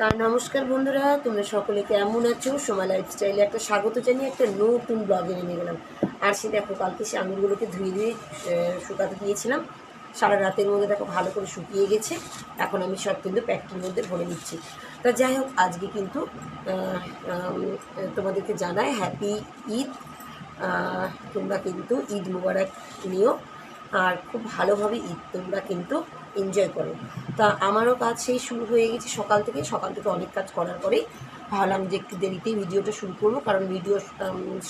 তা নমস্কার বন্ধুরা, তোমরা সকলে কেমন আছো? সোমা লাইফস্টাইলে একটা স্বাগত জানিয়ে একটা নতুন ব্লগে নেমে গেলাম। আর সে দেখো, কালকে সে আঙুরগুলোকে ধুয়ে ধুয়ে শুকাতে দিয়েছিলাম। সারা রাতের মধ্যে দেখো, ভালো করে শুকিয়ে গেছে। এখন আমি সব কিন্তু প্যাকটির মধ্যে ভরে নিচ্ছি। তা যাই হোক, আজকে কিন্তু তোমাদেরকে জানাই হ্যাপি ঈদ তোমরা কিন্তু ঈদ মুবারক নিও। আর খুব ভালোভাবে ঈদ তোমরা কিন্তু এনজয় করো। তা আমারও কাজ সেই শুরু হয়ে গেছে সকাল থেকে। সকাল থেকে অনেক কাজ করার পরেই ভাবলাম যে একটু দেরিতেই ভিডিওটা শুরু করব, কারণ ভিডিও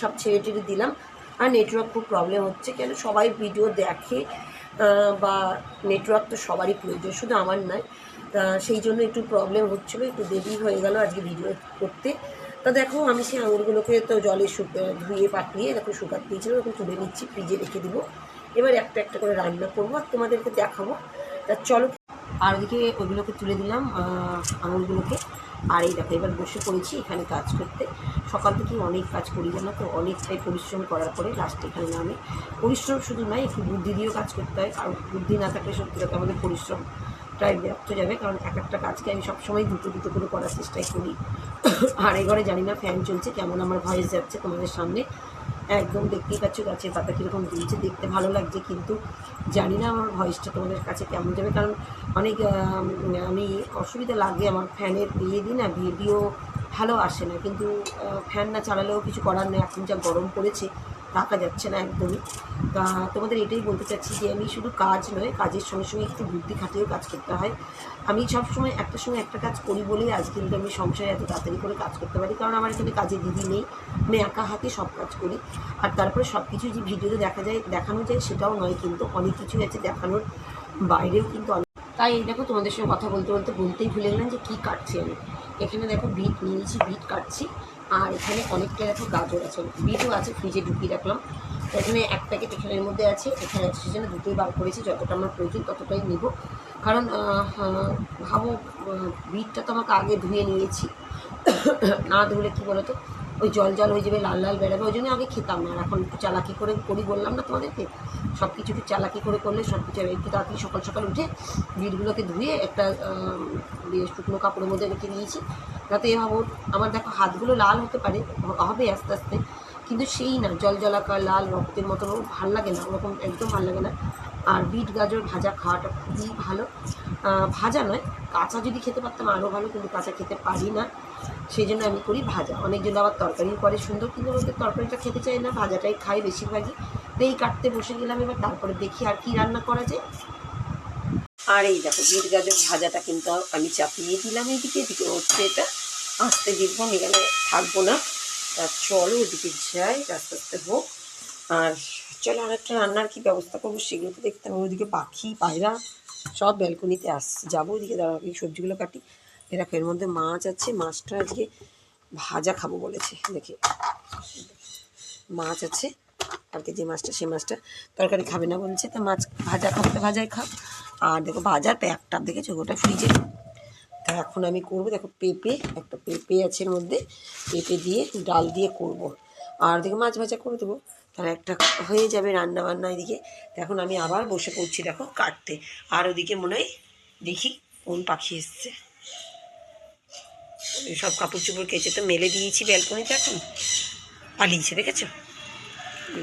সব ছেড়ে টেড়ে দিলাম। আর নেটওয়ার্ক খুব প্রবলেম হচ্ছে, কেন সবাই ভিডিও দেখে বা নেটওয়ার্ক তো সবারই প্রয়োজন, শুধু আমার নয়। তা সেই জন্য একটু প্রবলেম হচ্ছিল, একটু দেরি হয়ে গেল আজকে ভিডিও করতে। তা দেখো, আমি সেই আঙুরগুলোকে তো জলে ধুয়ে পাঠিয়ে দেখো শুকাতে দিয়েছিলাম এখন তুলে নিচ্ছি ফ্রিজে রেখে দিব। এবার একটা একটা করে রান্না করব আর তোমাদেরকে দেখাবো। তা চলো। আর ওদিকে ওইগুলোকে তুলে দিলাম আহ, আঙুরগুলোকে। আর এই দেখো এবার বসে পড়েছি এখানে কাজ করতে। সকাল থেকে অনেক কাজ করি জানো তো অনেকটাই পরিশ্রম করার পরে লাস্টে এখানে নামে। পরিশ্রম শুধু নয় একটু বুদ্ধি দিয়েও কাজ করতে হয়। কারণ বুদ্ধি না থাকলে সত্যি কথা আমাদের পরিশ্রমটাই ব্যর্থ যাবে। কারণ এক একটা কাজকে আমি সবসময় দুটো দুটো করে করার চেষ্টাই করি। আর এই ঘরে জানি না ফ্যান চলছে। কেমন আমার ভয়েস যাচ্ছে তোমাদের সামনে। একদম দেখতেই পাচ্ছ, গাছের পাতা কীরকম দিয়েছে, দেখতে ভালো লাগছে কিন্তু জানি না আমার ভয়েসটা তোমাদের কাছে কেমন যাবে, কারণ অনেক আমি অসুবিধা লাগে আমার ফ্যানের দিয়ে দিই না, ভিডিও ভালো আসে না, কিন্তু ফ্যান না চালালেও কিছু করার নেই, এখন যা গরম পড়েছে থাকা যাচ্ছে না একদমই। তা তোমাদের এটাই বলতে চাচ্ছি যে আমি শুধু কাজ নয়, কাজের সঙ্গে সঙ্গে একটু বুদ্ধি খাটিয়েও কাজ করতে হয়। আমি সবসময় একটা সময় একটা কাজ করি বলেই আজ কিন্তু আমি সংসারে এত তাড়াতাড়ি করে কাজ করতে পারি, কারণ আমার এখানে কাজে দিদি নেই। আমি একা হাতে সব কাজ করি। আর তারপরে সব কিছু যে ভিডিওতে দেখা যায়, দেখানো যায় সেটাও নয় কিন্তু অনেক কিছুই আছে দেখানোর বাইরেও কিন্তু অনেক। তাই এই দেখো তোমাদের সঙ্গে কথা বলতে বলতে বলতেই ভুলে গেলাম যে কী কাটছি আমি। এখানে দেখো বিট নিয়েছি, বিট কাটছি। আর এখানে অনেকটা দেখো গাজর আছে, বিটও আছে, ফ্রিজে ঢুকিয়ে রাখলাম। এখানে এক প্যাকেট এখানের মধ্যে আছে, এখানে আছে সেজন্য দুটোই বার করেছি, যতটা আমার প্রয়োজন ততটাই নেব। কারণ ভাবো বিটটা তো আমাকে আগে ধুয়ে নিয়েছি। না ধুলে কী বলো তো ওই জল জল হয়ে যাবে, লাল লাল বেড়াবে ওই জন্য আগে খেতাম। না এখন একটু চালাকি করে করি, বললাম না তোমাদেরকে সব কিছু একটু চালাকি করে করলে সব কিছু একটু তাড়াতাড়ি সকাল সকাল উঠে বিটগুলোকে ধুয়ে একটা শুকনো কাপড়ের মধ্যে রেখে দিয়েছি। যাতে ভাবো আমার দেখো হাতগুলো লাল হতে পারে হবে আস্তে আস্তে, কিন্তু সেই না, জল জলাকার, লাল রক্তের মতো ভালো লাগে না, ওরকম একদম ভালো লাগে না। আর বিট গাজর ভাজা খাওয়াটা খুবই ভালো। ভাজা নয়, কাঁচা যদি খেতে পারতাম আরও ভালো, কিন্তু কাঁচা খেতে পারি না। সেই জন্য আমি করি ভাজা। অনেকজন আবার তরকারিও করে সুন্দর, কিন্তু ওদের তরকারিটা খেতে চায় না, ভাজাটাই খাই বেশিরভাগই। এই কাটতে বসে গেলাম এবার, তারপরে দেখি আর কি রান্না করা যায়। আর এই দেখো, বিট গাজর ভাজাটা কিন্তু আমি চাপিয়ে দিলাম এইদিকে, এদিকে হচ্ছে এটা। আস্তে দিব, আমি এখানে থাকব না। তা চলো ওদিকে যাই, আস্তে আস্তে হোক। আর চলো আর একটা রান্নার কি ব্যবস্থা করব সেগুলো তো দেখতে হবে। ওদিকে পাখি, পায়রা, সব ব্যালকনিতে আসছে যাব। ওদিকে দাঁড়াবো এই সবজিগুলো কাটি। এরকম এর মধ্যে মাছ আছে। মাছটা আজকে ভাজা খাব বলেছে। দেখে। মাছ আছে। কালকে যে মাছটা সেই মাছটা তরকারি খাবে না বলছে। তা মাছ ভাজা খাবে তো ভাজাই খাও আর দেখো, ভাজার প্যাকটা, দেখেছ? ওটা ফ্রিজে তা এখন আমি করব, দেখো পেঁপে, একটা পেঁপে আছে এর মধ্যে, পেঁপে দিয়ে, ডাল দিয়ে করব। আর দেখো মাছ ভাজা করে দেবো, তাহলে একটা হয়ে যাবে রান্না বান্না এদিকে। এখন আমি আবার বসে পড়ছি, দেখো কাটতে। আর ওদিকে মনে হয় দেখি কোন পাখি এসছে। সব কাপড় চোপড় কেচে তো মেলে দিয়েছি ব্যালকনিতে এখন। পালিয়েছে, দেখেছ?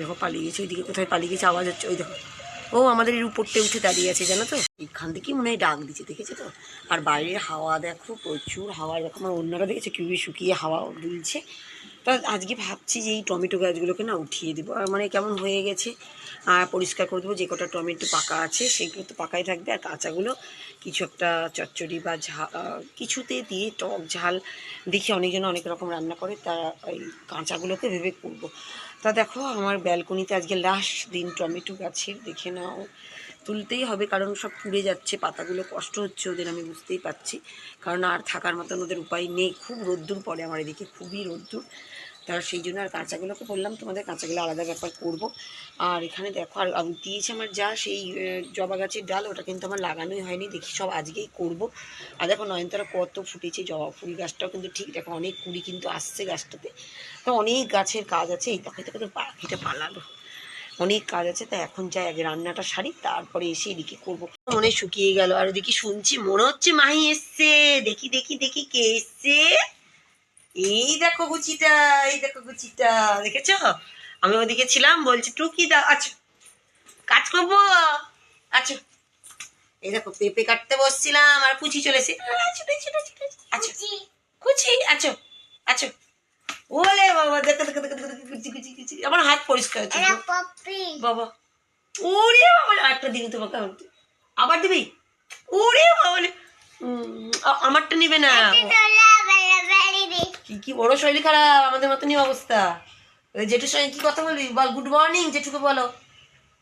দেখো পালিয়ে গেছে ওইদিকে কোথায় পালিয়ে গেছে, আওয়াজ হচ্ছে, ওই দেখো। ও আমাদের এর উপরতে উঠে দাঁড়িয়ে আছে, জানো তো? এখান থেকেই মনে হয় ডাক দিচ্ছে, দেখেছ তো? আর বাইরের হাওয়া দেখো, প্রচুর হাওয়া। দেখো, আমার অন্যরা দেখেছে? কিউবি শুকিয়ে হাওয়া দুলছে। তা আজকে ভাবছি যে এই টমেটো গাছগুলোকে না উঠিয়ে দেবো। আর মানে কেমন হয়ে গেছে, আর পরিষ্কার করে দেবো। যে কটা টমেটো পাকা আছে, সেগুলো তো পাকাই থাকবে। আর কাঁচাগুলো কিছু একটা চচ্চড়ি বা ঝা কিছুতে দিয়ে টক ঝাল দেখি অনেকজন অনেক রকম রান্না করে। তা ওই কাঁচাগুলোকে ভেবে করব। তা দেখো, আমার ব্যালকনিতে আজকে লাস্ট দিন টমেটো গাছের, দেখে নাও। তুলতেই হবে, কারণ সব পুড়ে যাচ্ছে, পাতাগুলো কষ্ট হচ্ছে ওদের, আমি বুঝতেই পারছি। কারণ আর থাকার মতন ওদের উপায় নেই, খুব রোদ্দুর পড়ে আমার এদিকে, খুবই রোদ্দুর। তার সেই জন্য আর কাঁচাগুলোকে বললাম, তোমাদের কাঁচাগুলো আলাদা ব্যাপার করব। আর এখানে দেখো, আর দিয়েছে আমার যা সেই জবা গাছের ডাল, ওটা কিন্তু আমার লাগানোই হয়নি, দেখি সব আজকেই করব। আর দেখো নয়নতারা কত ফুটেছে, জবা ফুল গাছটাও কিন্তু ঠিক, দেখো অনেক কুড়ি কিন্তু আসছে গাছটাতে। তো অনেক গাছের কাজ আছে, এই দেখো দেখো তো পাখিটা পালালো। অনেক কাজ আছে তা এখন যাই, আগে রান্নাটা সারি, তারপরে এসে এদিকে করব। মনে শুকিয়ে গেল, আর ওদিকে শুনছি, মনে হচ্ছে মাহি এসছে, দেখি দেখি দেখি কে এসছে। এই দেখো গুচিটা এই দেখো গুচিটা দেখেছ? আমি ওদিকে ছিলাম বলছি টুকি দা আচ্ছা কাজ করব? আচ্ছা এই দেখো পেঁপে কাটতে বসছিলাম আর কুচি চলেছে আচ্ছা কুচি আচ্ছা আচ্ছা। ওলে বাবা দেখো দেখো দেখো দেখো, কুচি কুচি কুচি আমার হাত পরিষ্কার হচ্ছে। বাবা ওরে বাবা একটা দিবি তোমাকে আবার দিবি? ওরে বাবা আমারটা নিবে না। কি কি বড় শরীর খারাপ, আমাদের মতনই অবস্থা। ওই জেঠুর সঙ্গে কি কথা বলবি? বল গুড মর্নিং জেঠুকে বলো।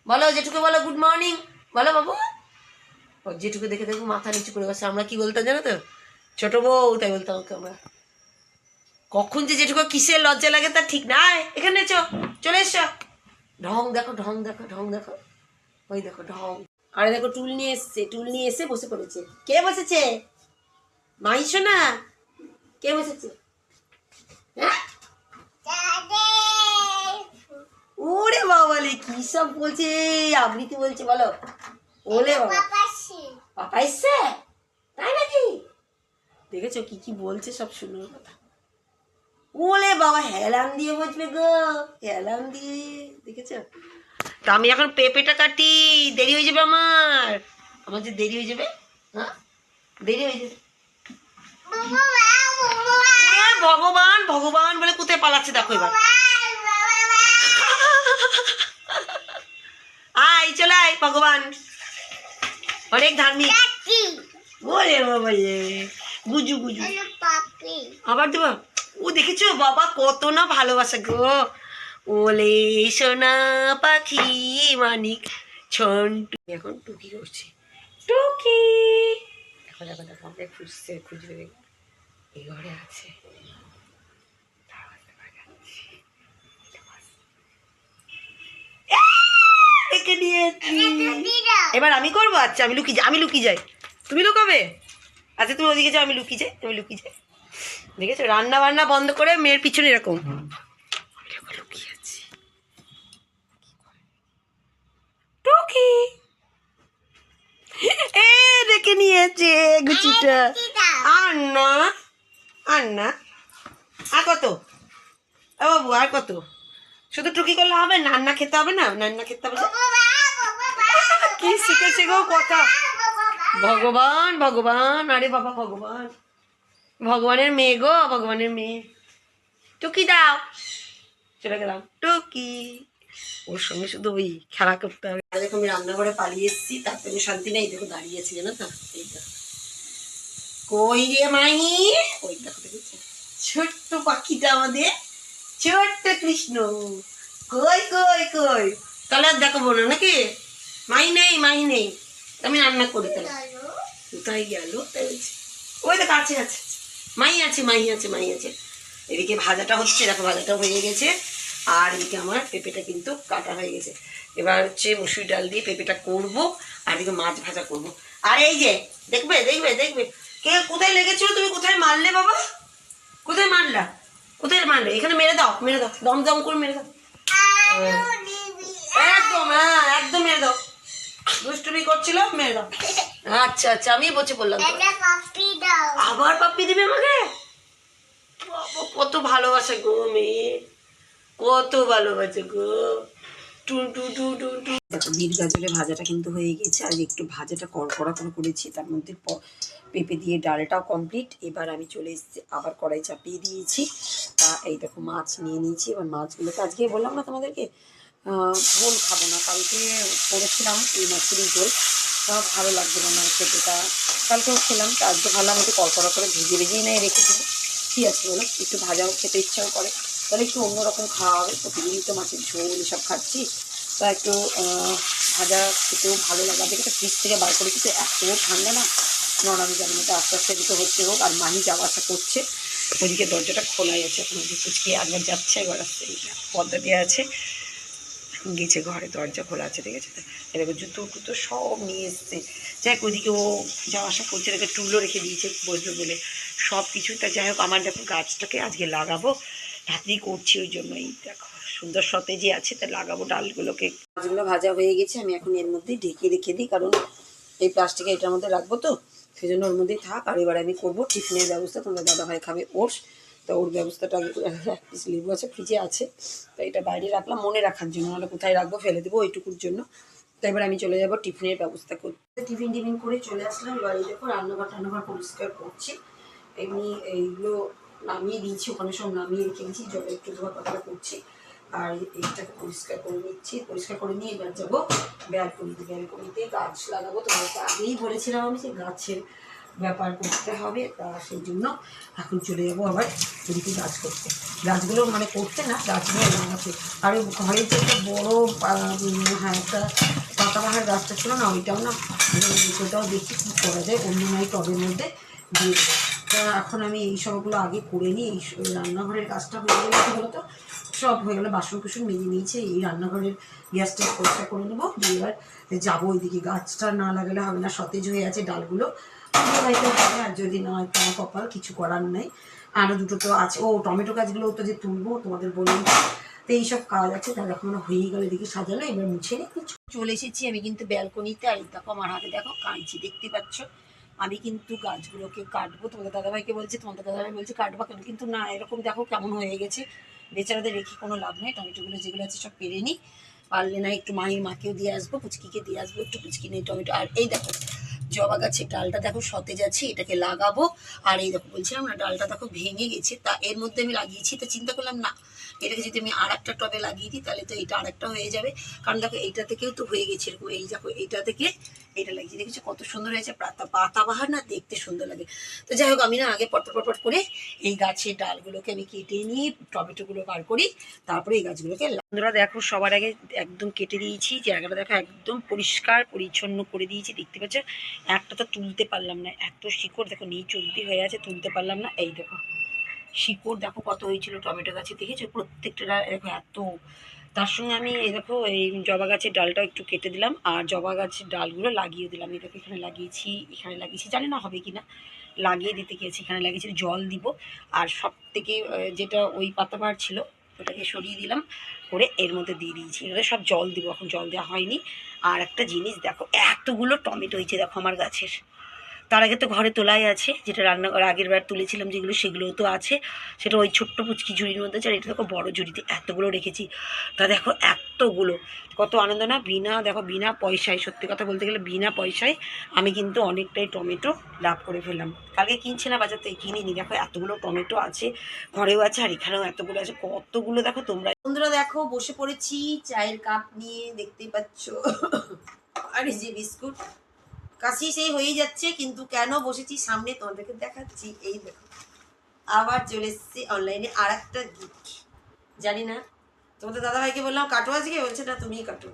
বলো, জেঠুকে বলো গুড মর্নিং বলো, বাবু। ও, জেঠুকে দেখে দেখো মাথা নিচু করে গেছে আমরা কি বলতাম জানো তো? ছোট বউ, তাই বলতাম ওকে আমরা। কখন যে জেঠুকে কিসের লজ্জা লাগে তার ঠিক নাই এখানে চ, চলে এসো। ঢং দেখো ঢং দেখো ঢং দেখো। ওই দেখো, ঢং। আরে দেখো, টুল নিয়ে এসছে, টুল নিয়ে এসে বসে পড়েছে। কে বসেছে? মাইশো না কে বসেছে? ওরে বাবালে কি সব বলছে? আবৃত্তি বলছে বলো। ওলে বাবা। এসছে তাই নাকি? দেখেছ কি কি বলছে সব শুনুন কথা। ওলে বাবা হেলান দিয়ে বসবে গো হেলান দিয়ে দেখেছ? তা আমি এখন পেঁপেটা কাটি দেরি হয়ে যাবে আমার। আমার যে দেরি হয়ে যাবে হ্যাঁ? দেরি হয়ে যাবে। ভগবান ভগবান বলে কোথায় পালাচ্ছে দেখো এবার। আয় চলে আয় ভগবান। অনেক ধার্মিক। বাবা রে। গুজু গুজু। আবার দেবা ও দেখেছ বাবা কত না ভালোবাসা গো। ওলে সোনা পাখি মানিক ছন্টু। এখন টুকি করছে। টুকি। দেখো দেখো দেখো খুঁজছে খুঁজবে দেখো এই ঘরে আছে। এবার আমি করব? আচ্ছা আমি যাই আমি লুকিয়ে যাই। তুমি লুকাবে? আচ্ছা তুমি ওদিকে যাও আমি লুকিয়ে যাই আমি লুকিয়ে যাই। দেখেছ? রান্না বান্না বন্ধ করে মেয়ের পিছনে এরকম। এরকম লুকিয়ে আছি। টুকি। এ দেখে নিয়েছে গুচিটা। আর না। আর না আর কত? এ বাবু, আর কত? শুধু টুকি করলে হবে? নান্না খেতে হবে না? নান্না খেতে হবে কি শিখেছে গো কথা? ভগবান ভগবান, আরে বাবা, ভগবান। ভগবানের মেয়ে গো, ভগবানের মেয়ে। টুকি দাও। চলে গেলাম। টুকি। ওর সঙ্গে শুধু ওই খেলা করতে হবে। দেখো আমি রান্নাঘরে পালিয়ে এসেছি তারপরে শান্তি নেই। দেখো দাঁড়িয়ে আছি, জানো তো? এই দেখো কই রে মাহি? ওই ছোট্ট পাখিটা আমাদের ছোট্ট কৃষ্ণ। কই কই কই? তাহলে আর দেখাবো না নাকি? মাই নেই মাই নেই। আমি রান্না করি তাহলে। কোথায় গেল? তাই ওই দেখো আছে আছে মাই আছে মাই আছে মাই আছে। এদিকে ভাজাটা হচ্ছে দেখো ভাজাটা হয়ে গেছে। আর এদিকে আমার পেঁপেটা কিন্তু কাটা হয়ে গেছে। এবার হচ্ছে মুসুরি ডাল দিয়ে পেঁপেটা করব আর এদিকে মাছ ভাজা করব। আর এই যে দেখবে দেখবে দেখবে। কে কোথায় লেগেছিল তুমি কোথায় মারলে বাবা? কোথায় মারলা? কোথায় মারলে? এখানে মেরে দাও মেরে দাও। দম দম করে মেরে দাও। একদম হ্যাঁ একদম মেরে দাও। দুষ্টুমি করছিল মেরে দাও। আচ্ছা আচ্ছা আমি বসে দাও। আবার পাপ্পি দিবে আমাকে? বাবা, কত ভালোবাসে গো মেয়ে। কত ভালোবাসে গো। টু টু টু দেখো, বিট গাজরের ভাজাটা কিন্তু হয়ে গেছে। আর একটু ভাজাটা কড়কড়া করে করেছি, তার মধ্যে পেঁপে দিয়ে ডালটাও কমপ্লিট এবার আমি চলে এসেছি, আবার কড়াই চাপিয়ে দিয়েছি। তা এই দেখো, মাছ নিয়ে নিয়েছি। এবার মাছগুলোকে আজকে বললাম না তোমাদেরকে ঝোল খাব না। কালকে করেছিলাম এই মাছেরই ঝোল। তা ভালো লাগবে না খেতে। তা কালকেও খেলাম। তা আজকে ভাবলাম একটু কড়কড়া করে ভেজে, ভেজেই নাই রেখে কী আছে বলো? একটু ভাজাও খেতে ইচ্ছাও করে। তাহলে একটু অন্যরকম খাওয়া হবে। প্রতিদিনই তো মাছের ঝোল এসব খাচ্ছি। তা একটু ভাজা খেতেও ভালো লাগে। দেখে ফ্রিজ থেকে বার করে কিন্তু এত ঠান্ডা না? নরম জানি তো আস্তে আস্তে এদিকে হচ্ছে হোক, আর মাহি যাওয়া আসা করছে। ওদিকে দরজাটা খোলাই আছে। এখন ওদিকে কুচকি একবার যাচ্ছে একবার আসতে পদ্মা দিয়ে আছে। গেছে ঘরে, দরজা খোলা আছে আছে? এদিকে জুতো টুতো সব নিয়ে এসছে। যাই ওদিকে ও যাওয়া আসা করছে দেখে টুলো রেখে দিয়েছে, বসবে বলে। সব কিছু, তা যাই হোক, আমার দেখো গাছটাকে আজকে লাগাবো। তাড়াতাড়ি করছি ওই জন্য এই দেখো, সুন্দর সতেজই আছে, তা লাগাবো ডালগুলোকে। গাছগুলো ভাজা হয়ে গেছে, আমি এখন এর মধ্যেই ঢেকে রেখে দিই, কারণ এই প্লাস্টিকে এটার মধ্যে রাখব তো সেই জন্য ওর মধ্যেই থাক, আর এবার আমি করব টিফিনের ব্যবস্থা তোমার দাদা ভাই খাবে ওটস। তো ওর ব্যবস্থাটা আগে করে পিস লেবু আছে ফ্রিজে আছে। তো এটা বাইরে রাখলাম, মনে রাখার জন্য। নাহলে কোথায় রাখব ফেলে দেবো ওইটুকুর জন্য। তো এবার আমি চলে যাব টিফিনের ব্যবস্থা করতে। টিফিন টিফিন করে চলে আসলাম। এই দেখো রান্নাঘর টান্নাঘর পরিষ্কার করছি। এমনি এইগুলো নামিয়ে দিয়েছি, ওখানে সব নামিয়ে রেখে দিয়েছি, জলে একটু ধোয়া পাতলা করছি। আর এইটাকে পরিষ্কার করে নিচ্ছি। পরিষ্কার করে নিয়ে এবার যাব ব্যালকনিতে। ব্যালকনিতে গাছ লাগাবো। তোমাকে আগেই বলেছিলাম আমি যে গাছের ব্যাপার করতে হবে, তা সেই জন্য এখন চলে যাব আবার ওদিকে গাছ করতে। গাছগুলো মানে করতে না, গাছগুলো লাগাতে আর ঘরে যে একটা বড় হ্যাঁ একটা পাতাবাহার গাছটা ছিল না, ওইটাও না ওটাও দেখি কী করা যায়, অন্য নয় টবের মধ্যে দিয়ে তা এখন আমি এই সবগুলো আগে করে নিই, এই রান্নাঘরের কাজটা হয়ে গেলে কি বলতো, সব হয়ে গেলে বাসন কুসন মেজে নিয়েছে, এই রান্নাঘরের গ্যাসটা পরিষ্কার করে নেব, দিয়ে এবার যাব ওইদিকে। গাছটা না লাগালে হবে না, সতেজ হয়ে আছে ডালগুলো আর যদি না হয় তোমার কপাল কিছু করার নেই। আরও দুটো তো আছে। ও টমেটো গাছগুলো তো যে তুলবো, তোমাদের বললাম তো। এইসব কাজ আছে, তাহলে এখন আমার হয়ে গেলে দেখি সাজানো, এবার মুছে কিছু চলে এসেছি আমি কিন্তু ব্যালকনিতে, আর দেখো আমার হাতে দেখো কাঁচি দেখতে পাচ্ছ? আমি কিন্তু গাছগুলোকে কাটবো। তোমাদের দাদাভাইকে বলছি, তোমাদের দাদাভাই বলছে কাটবো কেন? কিন্তু না, এরকম দেখো কেমন হয়ে গেছে। বেচারাদের রেখে কোনো লাভ নেই। টমেটোগুলো যেগুলো আছে সব পেরে নিই। পারলে না একটু মায়ের মাকেও দিয়ে আসব, পুচকিকে দিয়ে আসব, একটু পুচকি নেই টমেটো। আর এই দেখো জবা গাছের ডালটা দেখো সতেজ আছে, এটাকে লাগাবো। আর এই দেখো বলছিলাম না, ডালটা দেখো ভেঙে গেছে। তা এর মধ্যে আমি লাগিয়েছি, তো চিন্তা করলাম না, এটাকে যদি আমি আর একটা টবে লাগিয়ে দিই, তাহলে তো এটা আর একটা হয়ে যাবে। কারণ দেখো এইটা থেকেও তো হয়ে গেছে এরকম। এই দেখো, এইটা থেকে এটা লাগিয়েছি। দেখেছ কত সুন্দর হয়েছে, পাতা পাতাবাহার না, দেখতে সুন্দর লাগে। তো যাই হোক, আমি না আগে পটপট পটপট করে এই গাছের ডালগুলোকে আমি কেটে নিয়ে টমেটোগুলো বার করি, তারপরে এই গাছগুলোকে বন্ধুরা, দেখো সবার আগে একদম কেটে দিয়েছি, জায়গাটা দেখো একদম পরিষ্কার পরিচ্ছন্ন করে দিয়েছি, দেখতে পাচ্ছ? একটা তো তুলতে পারলাম না, এত শিকড়, দেখো নিচ অব্দি হয়ে আছে, তুলতে পারলাম না। এই দেখো, শিকড় দেখো কত হয়েছিল টমেটো গাছে, দেখেছ? প্রত্যেকটা দেখো এত। তার সঙ্গে আমি এই দেখো, এই জবা গাছের ডালটা একটু কেটে দিলাম, আর জবা গাছের ডালগুলো লাগিয়ে দিলাম। এই দেখো, এখানে লাগিয়েছি এখানে লাগিয়েছি, জানি না হবে কি না লাগিয়ে দিতে গিয়েছি, এখানে লাগিয়েছি, জল দিব। আর সব থেকে যেটা ওই পাতাবার ছিল ওটাকে সরিয়ে দিলাম, করে এর মধ্যে দিয়ে দিয়েছি। এবারে সব জল দিব, এখন জল দেওয়া হয়নি। আর একটা জিনিস দেখো, এতগুলো টমেটো হয়েছে দেখো আমার গাছের। তার আগে তো ঘরে তোলাই আছে, যেটা রান্না আগের বার তুলেছিলাম যেগুলো, সেগুলোও তো আছে। সেটা ওই ছোট্ট পুচকি ঝুড়ির মধ্যে আছে, আর এটা দেখো বড়ো ঝুড়িতে এতগুলো রেখেছি। তা দেখো এতগুলো, কত আনন্দ না? বিনা, দেখো বিনা পয়সায়, সত্যি কথা বলতে গেলে বিনা পয়সায় আমি কিন্তু অনেকটাই টমেটো লাভ করে ফেললাম। কালকে কিনছিলাম, বাজার থেকে কিনিনি, দেখো এতগুলো টমেটো আছে, ঘরেও আছে, আর এখানেও এতগুলো আছে, কতগুলো দেখো তোমরা। বন্ধুরা দেখো, বসে পড়েছি, চায়ের কাপ নিয়ে, দেখতেই পাচ্ছ। আর এই যে বিস্কুট। কাশি সেই হয়ে যাচ্ছে, কিন্তু কেন বসেছি সামনে তোমাদেরকে দেখাচ্ছি, এই দেখো। আবার চলে এসেছি অনলাইনে আর একটা গিফট জানি না, তোমাদের দাদাভাইকে বললাম, কাটো আজকে? বলছে, না, তুমিই কাটো।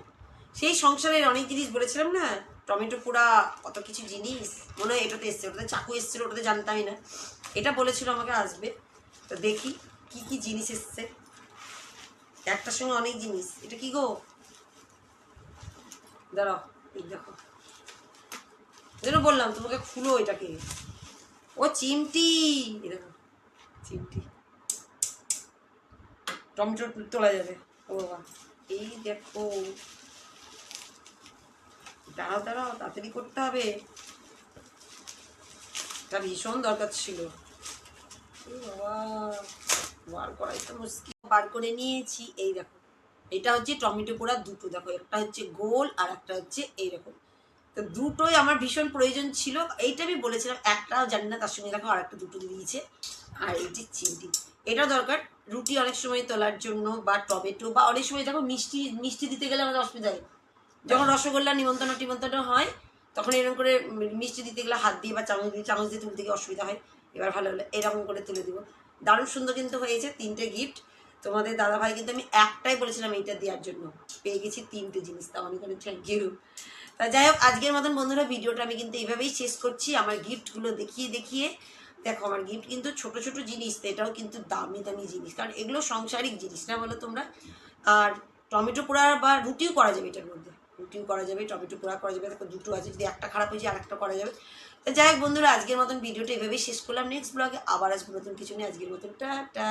সেই সংসারের অনেক জিনিস বলেছিলাম না, টমেটো পোড়া কত কিছু জিনিস, মনে হয় এটাতে এসছে, ওটাতে চাকু এসছিল, ওটাতে জানতামই না। এটা বলেছিল আমাকে আসবে। তো দেখি কি কি জিনিস এসছে। একটার সঙ্গে অনেক জিনিস। এটা কি গো? দাঁড়াও, এই দেখো। যেন বললাম, তোমাকে খুলো এটাকে ও চিমটি। দেখো, চিমটি। টমেটো তোলা যাবে। ও বাবা, এই দেখো। দাঁড়াও দাঁড়াও, তাড়াতাড়ি করতে হবে। এটা ভীষণ দরকার ছিল। বাবা, বার করাই তো মুশকিল। বার করে নিয়েছি, এই দেখো। এটা হচ্ছে টমেটো পোড়া দুটো। দেখো, একটা হচ্ছে গোল আর একটা হচ্ছে এইরকম। তো দুটোই আমার ভীষণ প্রয়োজন ছিল। এইটা আমি বলেছিলাম, একটাও জানি না, তার সঙ্গে দেখো আর একটা দুটো দিয়েছে। আর এইটি চিমটি এটা দরকার রুটি অনেক সময় তোলার জন্য বা টমেটো বা অনেক সময় দেখো মিষ্টি মিষ্টি দিতে গেলে আমাদের অসুবিধা হয়। যখন রসগোল্লা নিমন্ত্রণ টিমন্ত্রণ হয়, তখন এরকম করে মিষ্টি দিতে গেলে হাত দিয়ে বা চামচ দিয়ে চামচ দিয়ে তুলতে গিয়ে অসুবিধা হয়। এবার ভালো হলো, এরকম করে তুলে দিব। দারুণ সুন্দর কিন্তু হয়েছে, তিনটে গিফট তোমাদের দাদাভাই কিন্তু আমি একটাই বলেছিলাম এইটা দেওয়ার জন্য। পেয়ে গেছি তিনটে জিনিস, তাও আমি কোনো থ্যাংক ইউ তা যাই হোক, আজকের মতন বন্ধুরা, ভিডিওটা আমি কিন্তু এইভাবেই শেষ করছি। আমার গিফটগুলো দেখিয়ে দেখিয়ে, দেখো আমার গিফট কিন্তু ছোট ছোট জিনিস, তো এটাও কিন্তু দামি দামি জিনিস। কারণ এগুলো সংসারিক জিনিস না বলো তোমরা? আর টমেটো পোড়া বা রুটিও করা যাবে এটার মধ্যে। রুটিও করা যাবে, টমেটো পোড়া করা যাবে, দেখো দুটো আছে, যদি একটা খারাপ হয়েছে আরেকটা করা যাবে। তো যাই হোক বন্ধুরা, আজকের মতন ভিডিওটা এভাবেই শেষ করলাম। নেক্সট ব্লগে আবার আসব নতুন কিছু নিয়ে। আজকের মতন, টাটা!